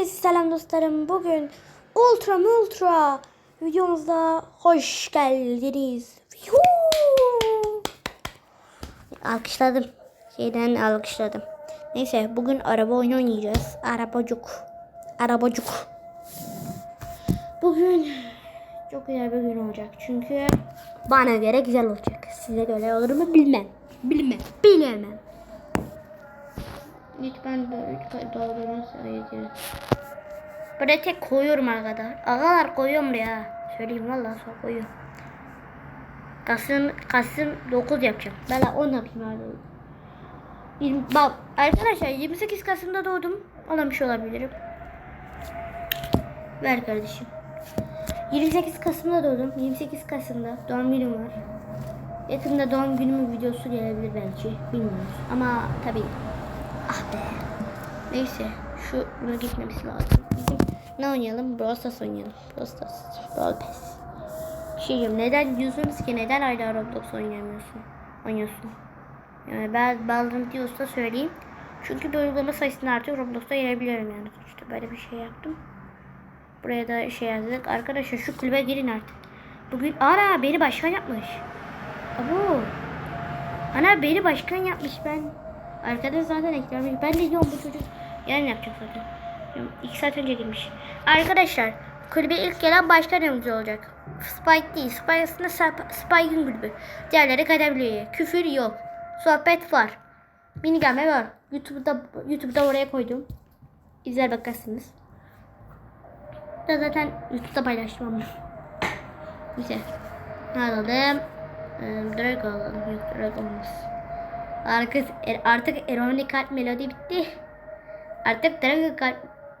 Herkese selam dostlarım. Bugün Ultra Ultra videomuzda hoş geldiniz. Alkışladım. Şeyden alkışladım. Neyse bugün araba oyunu oynayacağız. Arabacık. Arabacık. Bugün çok güzel bir gün olacak. Çünkü bana göre güzel olacak. Size göre olur mu bilmem. Bilmem. Bilemem. Lütfen doldurun sayıcı. Buraya tek koyuyorum arkadaşlar. Agalar koyuyorum buraya. Söyleyeyim vallahi sonra koyuyorum. Kasım, Kasım 9 yapacağım. Ben 10 yapayım abi. 20, bak arkadaşlar 28 Kasım'da doğdum. Bir şey olabilirim. Ver kardeşim. 28 Kasım'da doğdum. 28 Kasım'da doğum günüm var. Yakında doğum günümün videosu gelebilir belki. Bilmiyoruz. Ama tabii Ah be. Neyse. Şu buna gitmemiz lazım. Bizim ne oynayalım? Brawl Stars oynayalım. Brawl Pass. Bir şey diyeyim. Neden diyorsunuz ki neden hala Roblox oynayamıyorsun? Oynuyorsun. Yani ben bazı diyorsa söyleyeyim. Çünkü bu uygulama sayısını artık Roblox'ta yenebiliyorum yani. Sonuçta böyle bir şey yaptım. Buraya da şey yazdık. Arkadaşlar şu kulübe girin artık. Bugün ana beni başkan yapmış. Abo. Ana beni başkan yapmış ben. Arkada zaten eklemiş. Ben de diyorum bu çocuk yarın yapacak zaten. İki saat önce girmiş. Arkadaşlar kulübe ilk gelen başkan yardımcı olacak. Spike değil. Spike aslında Sp- Spike'ın kulübü. Diğerleri kategori. Küfür yok. Sohbet var. Minigame var. YouTube'da YouTube'da oraya koydum. İzler bakarsınız. Da zaten YouTube'da paylaştım ama. Neyse. Ne alalım? Ee, Drag alalım. Yok Drag olmaz. Artık, er, artık Eroni Kart melodi bitti. Artık Dragon Kart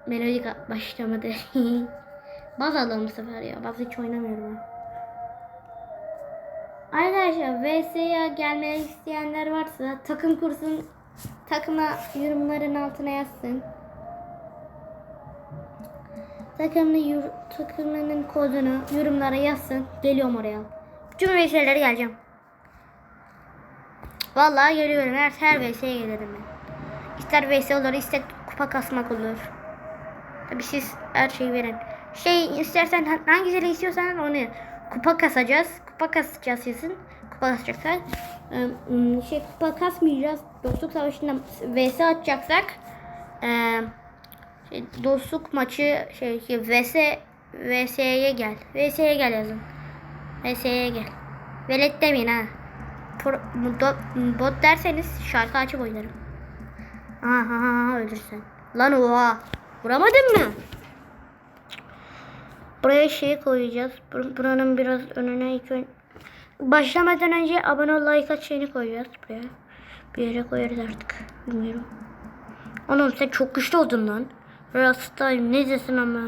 melodi kart başlamadı. Baz alalım bu sefer ya. Baz hiç oynamıyorum ben. Arkadaşlar VS'ye gelmek isteyenler varsa takım kursun takıma yorumların altına yazsın. Takımını yor, takımının kodunu yorumlara yazsın. Geliyorum oraya. Tüm VS'lere geleceğim. Vallahi geliyorum. Her her VS'ye gelirim ben. İster VS olur, ister kupa kasmak olur. Tabii siz her şeyi verin. Şey istersen ha- hangisini istiyorsan onu kupa kasacağız. Kupa kasacağız sizin. Kupa kasacaksak. Şey kupa kasmayacağız. Dostluk savaşında VS atacaksak ee, şey, dostluk maçı şey, şey VS VS'ye gel. VS'ye gel yazın. VS'ye gel. Velet demeyin ha. Pro, do- bot derseniz şarkı açıp oynarım. Aha, öldürsen. Lan oha. Vuramadın mı? Buraya şey koyacağız. Bur- Buranın biraz önüne ilk ön... Başlamadan önce abone ol like at şeyini koyacağız buraya. Bir yere koyarız artık. Bilmiyorum. Oğlum sen çok güçlü oldun lan. Rastayım ne desin ama.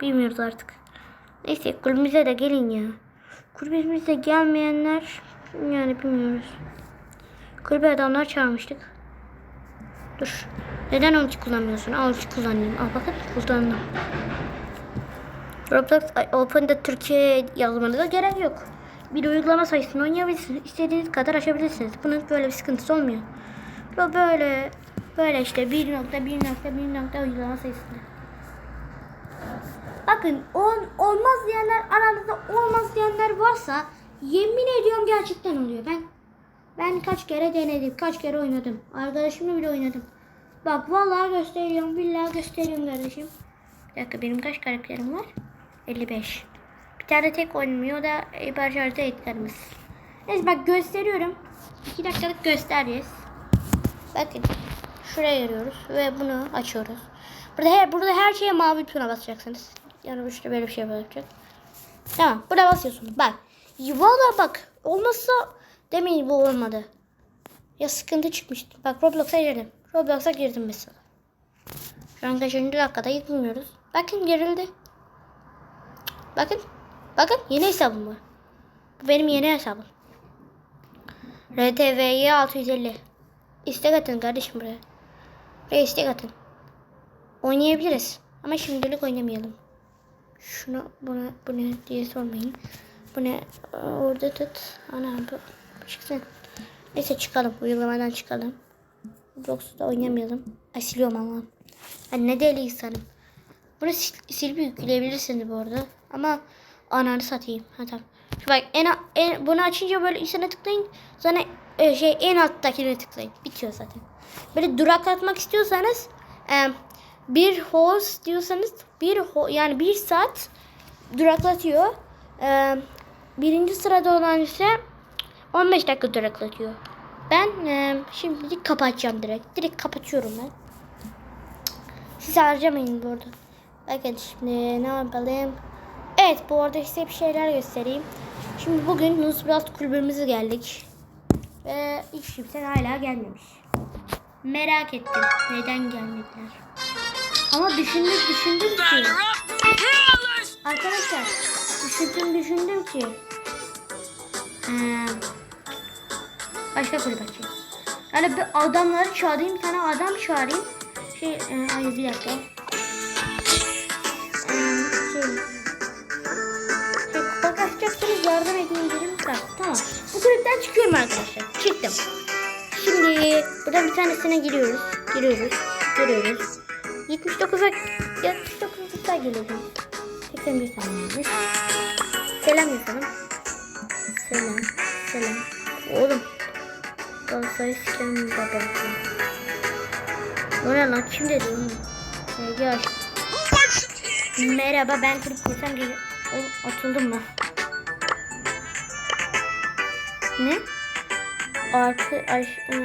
Bilmiyoruz artık. Neyse kulübümüze de gelin ya. Kulübümüze gelmeyenler yani bilmiyoruz. Kulübe adamlar çağırmıştık. Dur. Neden ulti kullanmıyorsun? Al ulti kullanayım. Al bakın kullandım. Roblox Open'da Türkiye yazmanıza gerek yok. Bir uygulama sayısını oynayabilirsiniz. İstediğiniz kadar açabilirsiniz. Bunun böyle bir sıkıntısı olmuyor. Bu böyle böyle işte 1.1.1. uygulama sayısını. Bakın on, olmaz diyenler aranızda olmaz diyenler varsa yemin ediyorum gerçekten oluyor. Ben ben kaç kere denedim, kaç kere oynadım. Arkadaşımla bile oynadım. Bak vallahi gösteriyorum, billahi gösteriyorum kardeşim. Bir dakika benim kaç karakterim var? 55. Bir tane tek oynamıyor da hiper şarjda eklerimiz. Neyse bak gösteriyorum. 2 dakikalık göstereceğiz. Bakın şuraya giriyoruz ve bunu açıyoruz. Burada her, burada her şeye mavi tuşuna basacaksınız. Yani işte böyle bir şey yapacak. Tamam burada basıyorsunuz. Bak. Valla bak. Olmazsa demeyin bu olmadı. Ya sıkıntı çıkmıştı. Bak Roblox'a girdim. Roblox'a girdim mesela. Şu an kaçıncı dakikada bilmiyoruz. Bakın girildi. Bakın. Bakın yeni hesabım var. Bu benim yeni hesabım. RTV'ye 650. İstek atın kardeşim buraya. Buraya istek atın. Oynayabiliriz. Ama şimdilik oynamayalım. Şunu buna bu ne diye sormayın. Bu ne? Orada tut. Ana bu. Çıksın. Neyse çıkalım. Uygulamadan çıkalım. Roblox'ta oynamayalım. Ay siliyorum ama. Ben ne deli insanım. Bunu sil, silip yükleyebilirsiniz bu arada. Ama ananı satayım. Ha tamam. Şu bak en, en bunu açınca böyle üstüne tıklayın. Sonra e, şey en alttakine tıklayın. Bitiyor zaten. Böyle duraklatmak istiyorsanız e, bir host diyorsanız bir ho, yani bir saat duraklatıyor. E, birinci sırada olan ise 15 dakika duraklatıyor. Ben e, şimdilik kapatacağım direkt. Direkt kapatıyorum ben. Siz harcamayın bu arada. Bakın şimdi ne yapalım? Evet bu arada size bir şeyler göstereyim. Şimdi bugün Nusrat kulübümüze geldik. Ve hiç kimse hala gelmemiş. Merak ettim neden gelmediler. Ama düşündüm düşündüm ki. Arkadaşlar düşündüm düşündüm ki. Başka kulüp açayım. Yani bir adamları çağırayım bir tane adam çağırayım. Şey e, hayır bir dakika. Şey, şey kupa kaçacaksınız yardım edin dedim. Tamam. Bu kulüpten çıkıyorum arkadaşlar. Çıktım. Şimdi buradan bir tanesine giriyoruz. Giriyoruz. Giriyoruz. 79'a 79'a geliyoruz. 81 taneymiş. Selam yapalım. Selam. Selam. Oğlum. Galatasaray sikem babası. O ne lan? Kim dedi onu? To team? Merhaba ben kırıp koysam gel. Oğlum atıldım mı? Ne? Artı aş... Şey,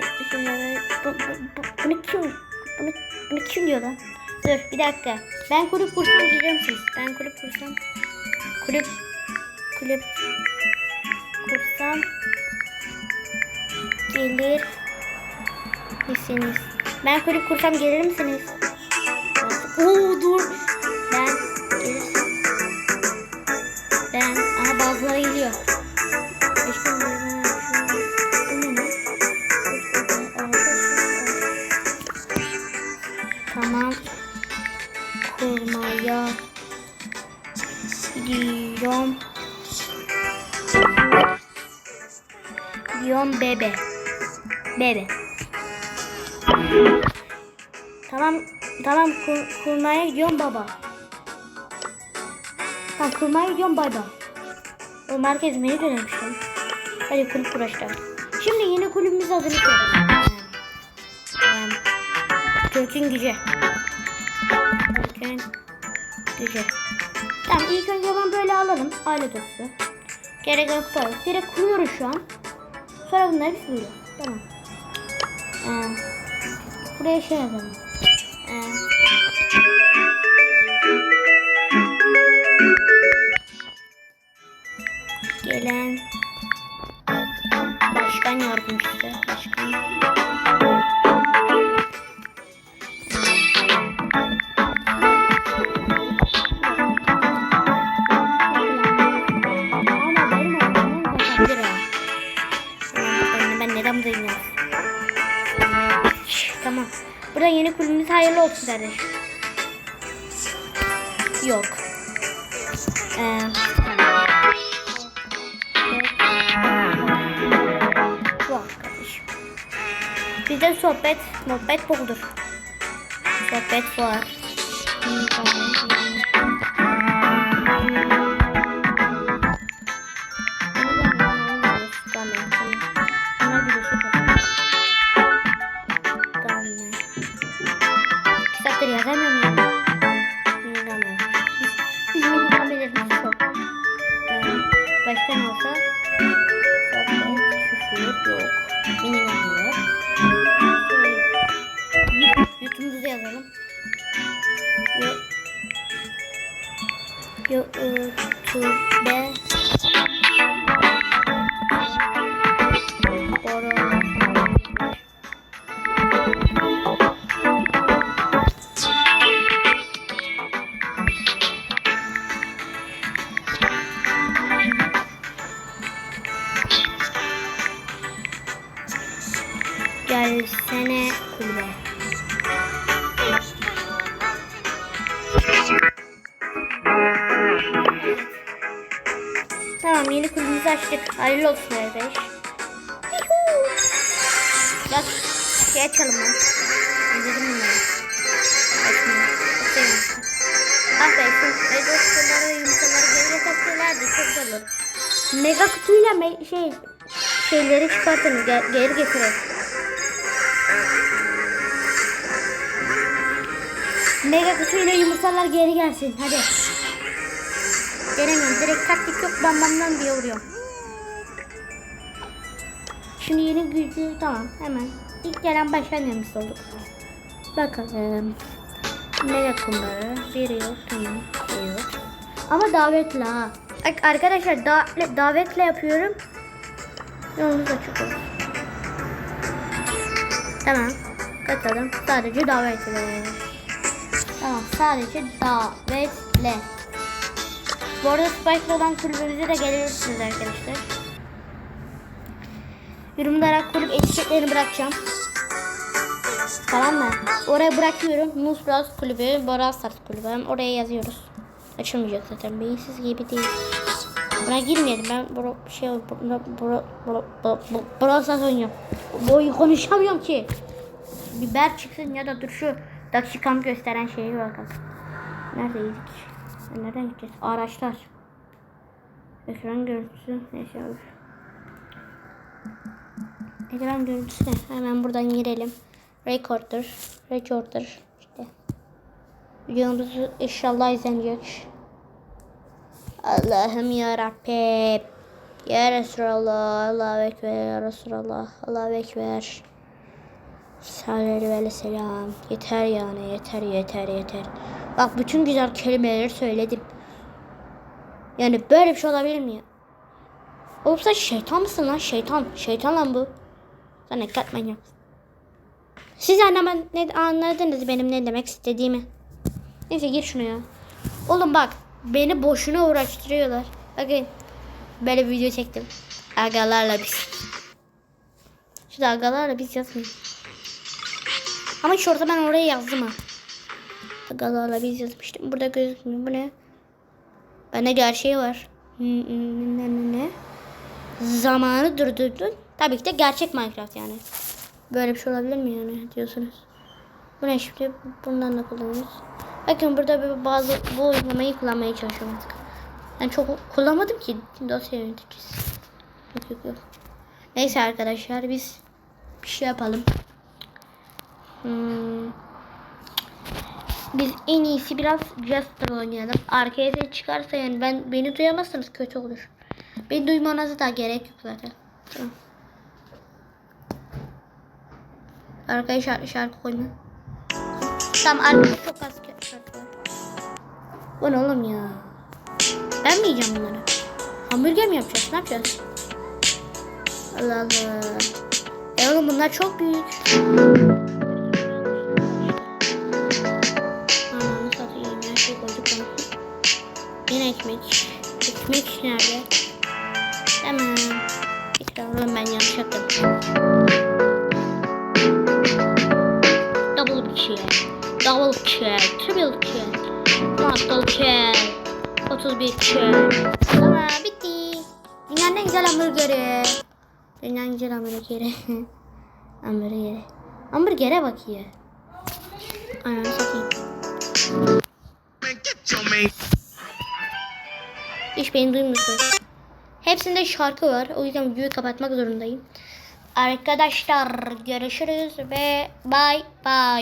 bu, bu, bu, bunu kim? Bunu, bunu kim diyor lan? Dur bir dakika. Ben kulüp kursam girer misiniz? Ben kulüp kursam. Kulüp. Kulüp. Kursam. Gelir misiniz? Ben kulüp kursam gelir misiniz? Oo dur. Ben gelirsin. Ben aha bazıları Gidiyorum bebe. Bebe. Tamam tamam kur, kurmaya gidiyorum baba. Tamam kurmaya gidiyorum baba. O merkez beni dönemiştim. Hadi kulüp uğraşlar. Şimdi yeni kulübümüz adını koyalım. Ee, Türk'ün gücü. Türk'ün gücü. Tamam ilk önce ben böyle alalım. Aile dostu. Kupa yok. Direkt kuruyoruz şu an. Sonra bunları sürüyoruz. Tamam. Ee, buraya şey yazalım. Ee, gelen başkan yardımcısı başkan yeni kulübümüz hayırlı olsun kardeş. Yok. Ee. Bizde sohbet, muhabbet boldur. Sohbet var. Yazalım. Yok. YouTube. Korona. Gelsene kulübe. Açtık. Hayırlı olsun. Yuhuu. Bak şey açalım lan. İzledim bunları. Bak Ah be şu mega kutuları yumurtaları geri getirselerdi çok güzel olur. Mega kutuyla me şey şeyleri çıkartın ge- geri getirin. Mega kutuyla yumurtalar geri gelsin hadi. Denemiyorum direkt taktik yok bam bamdan diye vuruyorum. Şimdi yeni gücü tamam hemen. İlk gelen başlangıç olduk. Bakalım. Mega kumları. Biri yok tamam. Biri yok. Ama davetle ha. Arkadaşlar davetle, davetle yapıyorum. Yolunuz açık olsun. Tamam. Katıldım. Sadece davetle. Tamam sadece davetle. Bu arada Spike'lı olan kulübümüze de gelirsiniz arkadaşlar. Yorumlara kulüp etiketlerini bırakacağım. Tamam mı? Oraya bırakıyorum. Nus Bros kulübü, Bora Stars kulübü. Oraya yazıyoruz. Açılmayacak zaten. Beyinsiz gibi değil. Buna girmeyelim. Ben bro, şey bro, bro, bro, bro, bro, Stars oynuyorum. Boyu konuşamıyorum ki. Biber çıksın ya da dur şu dakikam gösteren şeyi bakalım. Neredeydik? Nereden gideceğiz? Araçlar. Ekran görüntüsü. Neyse. Ekran görüntüsü ne? Hemen buradan girelim. Recorder. Recorder. İşte. Videomuzu inşallah izlenecek. Allah'ım ya Rabbim. Ya Resulallah. Allahu Ekber. Ya Resulallah. Allahu Ekber. Sallallahu ve selam. Yeter yani yeter yeter yeter. Bak bütün güzel kelimeleri söyledim. Yani böyle bir şey olabilir mi ya? Sen şeytan mısın lan şeytan? Şeytan lan bu. Sen ne kat manyak. Siz anlaman, ne, anladınız benim ne demek istediğimi. Neyse gir şunu ya. Oğlum bak beni boşuna uğraştırıyorlar. Bakın böyle bir video çektim. Agalarla biz. Şu da agalarla biz yazmayayım. Ama şurada ben oraya yazdım ha. Agalarla biz yazmıştım. Burada gözükmüyor. Bu ne? Bende gerçeği var. Ne, ne, ne, ne? Zamanı durdurdun. Tabii ki de gerçek Minecraft yani. Böyle bir şey olabilir mi yani diyorsunuz. Bu ne şimdi? Bundan da kullanıyoruz. Bakın burada bazı bu uygulamayı kullanmaya çalışıyorum artık. Ben çok kullanmadım ki dosya yöneticisi. Yok yok yok. Neyse arkadaşlar biz bir şey yapalım. Hmm. Biz en iyisi biraz Jester oynayalım. Arkaya ses çıkarsa yani ben beni duyamazsanız kötü olur. Beni duymanıza da gerek yok zaten. Tamam. Arkaya şarkı, şarkı koyma. Tamam arkada çok az şarkı var. Bu ne oğlum ya? Ben mi yiyeceğim bunları? Hamburger mi yapacağız? Ne yapacağız? Allah Allah. E oğlum bunlar çok büyük. Ananı satayım her şey koyduk bana. Yine ekmek. Ekmek nerede? Tamam. Oğlum ben yanlış yaptım. Double kill. Double kill. Triple kill. Triple kill. 31 kill. Tamam bitti. Dünyanın en güzel hamburgeri. Dünyanın en güzel hamburgeri. hamburgeri. Hamburgere bak ya. Ananı satayım. Hiç beni duymuyorsunuz. Hepsinde şarkı var. O yüzden videoyu kapatmak zorundayım. Arkadaşlar görüşürüz ve bye bye.